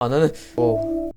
Ananı. Oh.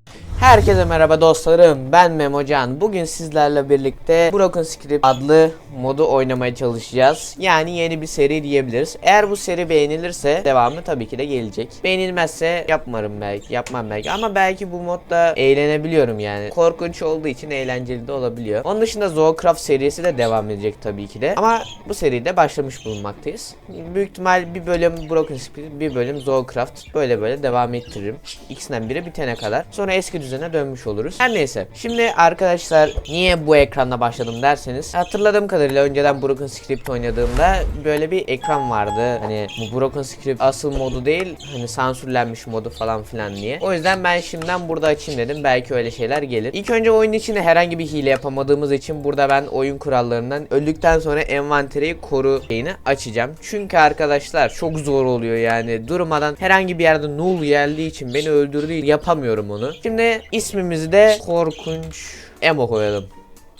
Herkese merhaba dostlarım. Ben Memocan. Bugün sizlerle birlikte Broken Script adlı modu oynamaya çalışacağız. Yani yeni bir seri diyebiliriz. Eğer bu seri beğenilirse devamı tabii ki de gelecek. Beğenilmezse yapmarım belki, yapmam belki ama belki bu modda eğlenebiliyorum yani. Korkunç olduğu için eğlenceli de olabiliyor. Onun dışında Zoocraft serisi de devam edecek tabii ki de. Ama bu seride başlamış bulunmaktayız. Büyük ihtimal bir bölüm Broken Spirit, bir bölüm Zoocraft böyle böyle devam ettiririm. İkisinden biri bitene kadar. Sonra eski düzene dönmüş oluruz. Her neyse. Şimdi arkadaşlar niye bu ekranda başladım derseniz hatırladığım kadarıyla önceden Broken Script oynadığımda böyle bir ekran vardı. Hani bu Broken Script asıl modu değil hani sansürlenmiş modu falan filan diye. O yüzden ben şimdiden burada açayım dedim. Belki öyle şeyler gelir. İlk önce oyun içinde herhangi bir hile yapamadığımız için burada ben oyun kurallarından öldükten sonra envanteri koru şeyini açacağım. Çünkü arkadaşlar çok zor oluyor yani. Durmadan herhangi bir yerde null geldiği için beni öldürdüğü yapamıyorum onu. Şimdi ismimizi de korkunç emo koyalım.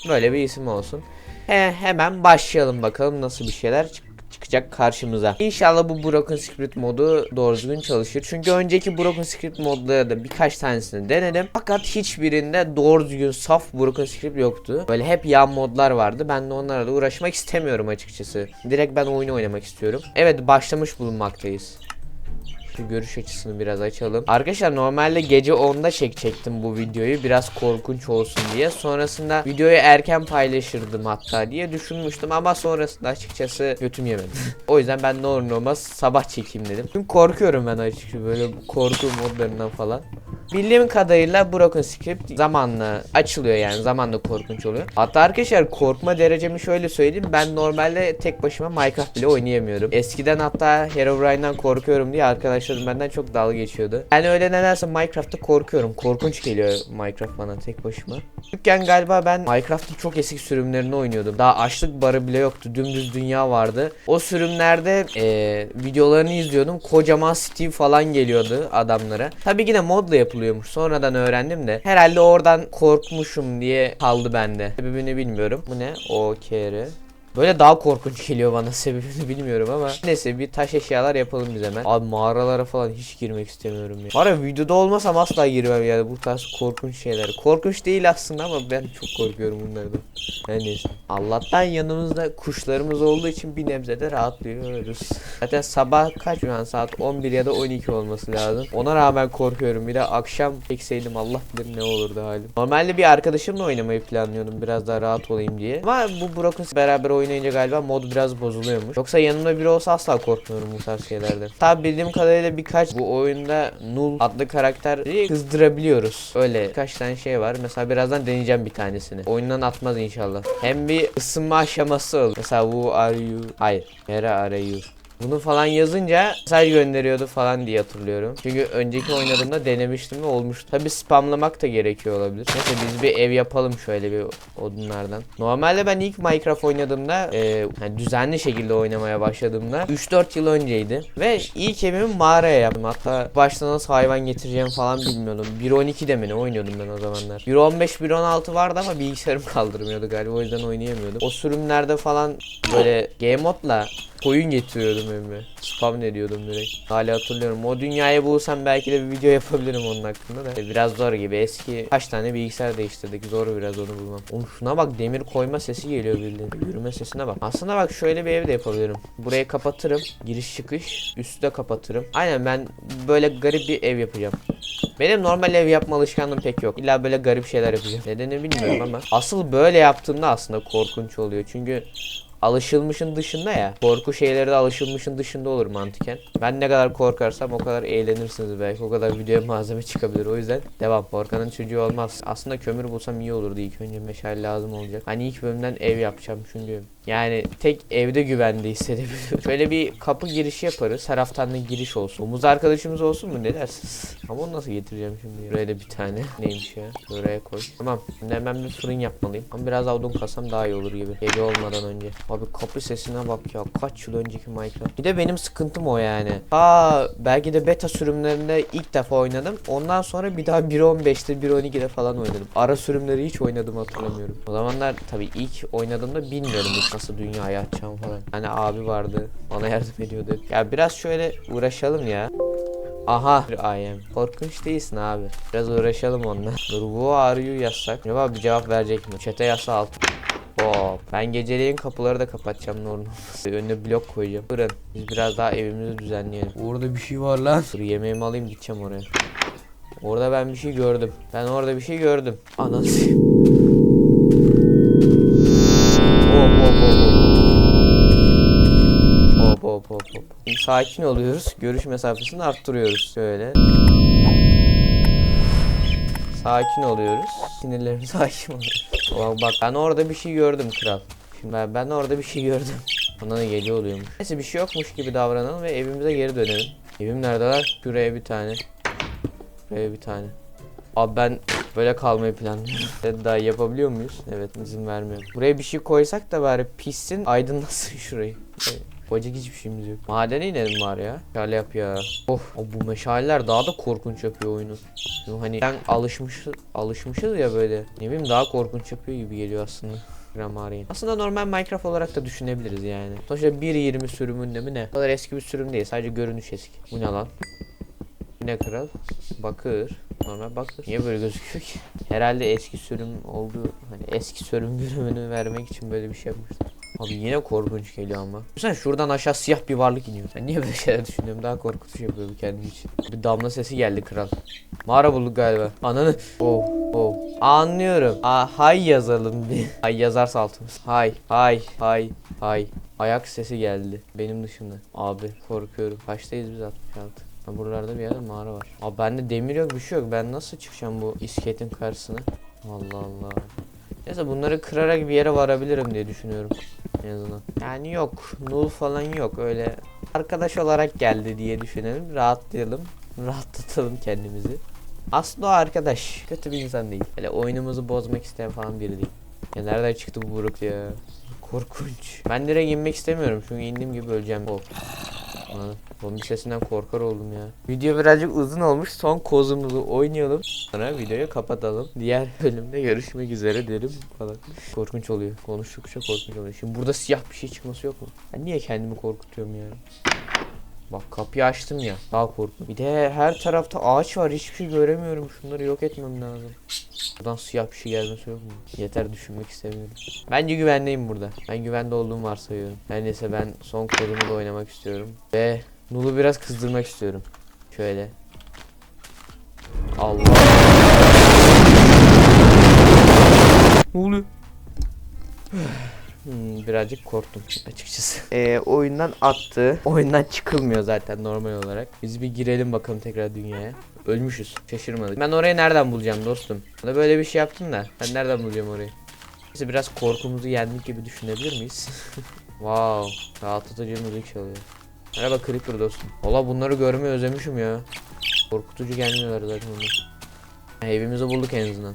Böyle bir isim olsun. He, hemen başlayalım bakalım nasıl bir şeyler çık- çıkacak karşımıza. İnşallah bu Broken Script modu doğru düzgün çalışır. Çünkü önceki Broken Script modları da birkaç tanesini denedim. Fakat hiçbirinde doğru düzgün saf Broken Script yoktu. Böyle hep yan modlar vardı. Ben de onlarla da uğraşmak istemiyorum açıkçası. Direkt ben oyunu oynamak istiyorum. Evet başlamış bulunmaktayız. Şu görüş açısını biraz açalım. Arkadaşlar normalde gece 10'da çekecektim bu videoyu. Biraz korkunç olsun diye. Sonrasında videoyu erken paylaşırdım hatta diye düşünmüştüm ama sonrasında açıkçası götüm yemedi. o yüzden ben ne olur ne olmaz sabah çekeyim dedim. Çünkü korkuyorum ben açıkçası böyle korku modlarından falan. Bildiğim kadarıyla Broken Script zamanla açılıyor yani zamanla korkunç oluyor. Hatta arkadaşlar korkma derecemi şöyle söyleyeyim. Ben normalde tek başıma Minecraft bile oynayamıyorum. Eskiden hatta Herobrine'den korkuyorum diye arkadaşlarım benden çok dalga geçiyordu. Yani öyle nedense Minecraft'ta korkuyorum. Korkunç geliyor Minecraft bana tek başıma. Çocukken galiba ben Minecraft'ın çok eski sürümlerini oynuyordum. Daha açlık barı bile yoktu. Dümdüz dünya vardı. O sürümlerde eee, videolarını izliyordum. Kocaman Steve falan geliyordu adamlara. Tabii ki de modla yapılıyormuş. Sonradan öğrendim de. Herhalde oradan korkmuşum diye kaldı bende. Sebebini bilmiyorum. Bu ne? OKR. Böyle daha korkunç geliyor bana sebebini bilmiyorum ama neyse bir taş eşyalar yapalım biz hemen. Abi mağaralara falan hiç girmek istemiyorum ya. Var ya videoda olmasam asla girmem yani bu tarz korkunç şeyler. Korkunç değil aslında ama ben çok korkuyorum bunlardan. Her. Allah'tan yanımızda kuşlarımız olduğu için bir nebze de rahatlıyoruz. Zaten sabah kaç şu an saat 11 ya da 12 olması lazım. Ona rağmen korkuyorum. Bir de akşam çekseydim Allah bilir ne olurdu halim. Normalde bir arkadaşımla oynamayı planlıyordum biraz daha rahat olayım diye. Ama bu Broken beraber oynayınca galiba mod biraz bozuluyormuş. Yoksa yanımda biri olsa asla korkmuyorum bu tarz şeylerden. Tabi bildiğim kadarıyla birkaç bu oyunda Null adlı karakteri kızdırabiliyoruz. Öyle birkaç tane şey var. Mesela birazdan deneyeceğim bir tanesini. Oyundan atmaz inşallah. Hem bir ısınma aşaması olur. Mesela who are you? Hayır. Where are you? Bunu falan yazınca mesaj gönderiyordu falan diye hatırlıyorum. Çünkü önceki oynadığımda denemiştim ve olmuştu. Tabi spamlamak da gerekiyor olabilir. Neyse biz bir ev yapalım şöyle bir odunlardan. Normalde ben ilk Minecraft oynadığımda e, yani düzenli şekilde oynamaya başladığımda 3-4 yıl önceydi. Ve ilk evimi mağaraya yaptım. Hatta başta nasıl hayvan getireceğim falan bilmiyordum. 1.12'de mi ne oynuyordum ben o zamanlar. 1.15 1.16 vardı ama bilgisayarım kaldırmıyordu galiba o yüzden oynayamıyordum. O sürümlerde falan böyle game modla koyun getiriyordum evime. Spam ediyordum direkt. Hala hatırlıyorum. O dünyayı bulursam belki de bir video yapabilirim onun hakkında da. Biraz zor gibi. Eski kaç tane bilgisayar değiştirdik. Zor biraz onu bulmam. Oğlum şuna bak demir koyma sesi geliyor bildiğin. Yürüme sesine bak. Aslında bak şöyle bir ev de yapabilirim. Burayı kapatırım. Giriş çıkış. Üstü de kapatırım. Aynen ben böyle garip bir ev yapacağım. Benim normal ev yapma alışkanlığım pek yok. İlla böyle garip şeyler yapacağım. Nedeni bilmiyorum ama. Asıl böyle yaptığımda aslında korkunç oluyor. Çünkü alışılmışın dışında ya. Korku şeyleri de alışılmışın dışında olur mantıken. Ben ne kadar korkarsam o kadar eğlenirsiniz belki. O kadar videoya malzeme çıkabilir. O yüzden devam. Korkanın çocuğu olmaz. Aslında kömür bulsam iyi olurdu ilk önce. Meşale lazım olacak. Hani ilk bölümden ev yapacağım çünkü. Yani tek evde güvende hissedebiliyorum. Şöyle bir kapı girişi yaparız. Her haftan da giriş olsun. Omuz arkadaşımız olsun mu? Ne dersiniz? Ama onu nasıl getireceğim şimdi? Buraya da bir tane. Neymiş ya? Buraya koy. Tamam. Şimdi hemen bir fırın yapmalıyım. Ama biraz daha odun kasam daha iyi olur gibi. Gece olmadan önce. Abi kapı sesine bak ya. Kaç yıl önceki Minecraft. Bir de benim sıkıntım o yani. Aa belki de beta sürümlerinde ilk defa oynadım. Ondan sonra bir daha 1.15'te 1.12'de falan oynadım. Ara sürümleri hiç oynadım hatırlamıyorum. O zamanlar tabii ilk oynadığımda bilmiyorum hiç nasıl dünyayı açacağım falan. Hani abi vardı. Bana yardım ediyordu. Ya biraz şöyle uğraşalım ya. Aha I am. Korkunç değilsin abi. Biraz uğraşalım onunla. Dur bu ağrıyor yazsak. Acaba bir cevap verecek mi? Çete yasa alt. Oo, ben geceleyin kapıları da kapatacağım normal. Önüne blok koyacağım. Fırın. Biz biraz daha evimizi düzenleyelim. Orada bir şey var lan. Dur yemeğimi alayım gideceğim oraya. Orada ben bir şey gördüm. Ben orada bir şey gördüm. Anası. Hop hop hop hop. Hop hop hop hop. Şimdi sakin oluyoruz. Görüş mesafesini arttırıyoruz. Şöyle. Sakin oluyoruz. Sinirlerimiz hakim oluyor. Bak, bak ben orada bir şey gördüm kral. Şimdi ben, ben orada bir şey gördüm. Bana da geliyor oluyormuş. Neyse bir şey yokmuş gibi davranalım ve evimize geri dönelim. Evim nerede var? Şuraya bir tane. Buraya bir tane. Abi ben böyle kalmayı planlıyorum. Daha yapabiliyor muyuz? Evet izin vermiyor. Buraya bir şey koysak da bari pissin aydınlasın şurayı. Evet. Koyacak hiçbir şeyimiz yok. Madene inelim var ya. Şöyle yap ya. Of o bu meşaleler daha da korkunç yapıyor oyunu. Şimdi hani ben alışmış alışmışız ya böyle. Ne bileyim daha korkunç yapıyor gibi geliyor aslında. Gramaryen. Aslında normal Minecraft olarak da düşünebiliriz yani. Sonuçta 1.20 sürümünde mi ne? O kadar eski bir sürüm değil. Sadece görünüş eski. Bu ne lan? Ne kral? Bakır. Normal bakır. Niye böyle gözüküyor ki? Herhalde eski sürüm olduğu hani eski sürüm bölümünü vermek için böyle bir şey yapmışlar. Abi yine korkunç geliyor ama. Sen şuradan aşağı siyah bir varlık iniyor. Ben niye böyle şeyler düşünüyorum? Daha korkutucu yapıyorum kendim için. Bir damla sesi geldi kral. Mağara bulduk galiba. Ananı. Oh oh. Anlıyorum. Aa, hay yazalım bir. Hay yazarsa altımız. Hay hay hay hay. Ayak sesi geldi. Benim dışında. Abi korkuyorum. Kaçtayız biz 66. Ha, buralarda bir yerde mağara var. Abi bende demir yok bir şey yok. Ben nasıl çıkacağım bu isketin karşısına? Allah Allah. Neyse bunları kırarak bir yere varabilirim diye düşünüyorum. En azından. Yani yok. Null falan yok. Öyle arkadaş olarak geldi diye düşünelim. Rahatlayalım. Rahatlatalım kendimizi. Aslında o arkadaş. Kötü bir insan değil. Böyle oyunumuzu bozmak isteyen falan biri değil. Ya nereden çıktı bu buruk ya? Korkunç. Ben direkt inmek istemiyorum çünkü indiğim gibi öleceğim. Oh. Anladım. Zombi sesinden korkar oldum ya. Video birazcık uzun olmuş. Son kozumuzu oynayalım. Sonra videoyu kapatalım. Diğer bölümde görüşmek üzere derim falan. Korkunç oluyor. Konuştukça korkunç oluyor. Şimdi burada siyah bir şey çıkması yok mu? Ben niye kendimi korkutuyorum ya? Bak kapıyı açtım ya. Daha korktum. Bir de her tarafta ağaç var. Hiçbir şey göremiyorum. Şunları yok etmem lazım. Buradan siyah bir şey gelmesi yok mu? Yeter düşünmek istemiyorum. Bence güvendeyim burada. Ben güvende olduğumu varsayıyorum. Her neyse ben son kodumu da oynamak istiyorum. Ve Nul'u biraz kızdırmak istiyorum. Şöyle. Allah. Ne oluyor? Hmm, birazcık korktum açıkçası. Ee, oyundan attı. Oyundan çıkılmıyor zaten normal olarak. Biz bir girelim bakalım tekrar dünyaya. Ölmüşüz. Şaşırmadık. Ben orayı nereden bulacağım dostum? Bana böyle bir şey yaptın da. Ben nereden bulacağım orayı? Neyse biraz korkumuzu yendik gibi düşünebilir miyiz? wow. Rahatlatıcı müzik çalıyor. Merhaba Creeper dostum. Valla bunları görmeyi özlemişim ya. Korkutucu gelmiyorlar zaten onlar. Evimizi bulduk en azından.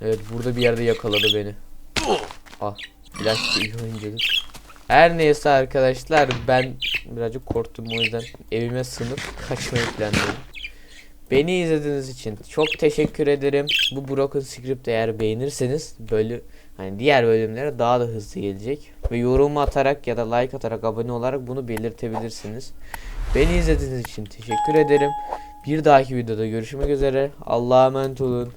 Evet burada bir yerde yakaladı beni. Ah. İlaç iyi oyunculuk. Her neyse arkadaşlar ben birazcık korktum o yüzden evime sınıp kaçmayı planlıyorum. Beni izlediğiniz için çok teşekkür ederim. Bu Broken Script eğer beğenirseniz böyle hani diğer bölümlere daha da hızlı gelecek. Ve yorum atarak ya da like atarak abone olarak bunu belirtebilirsiniz. Beni izlediğiniz için teşekkür ederim. Bir dahaki videoda görüşmek üzere. Allah'a emanet olun.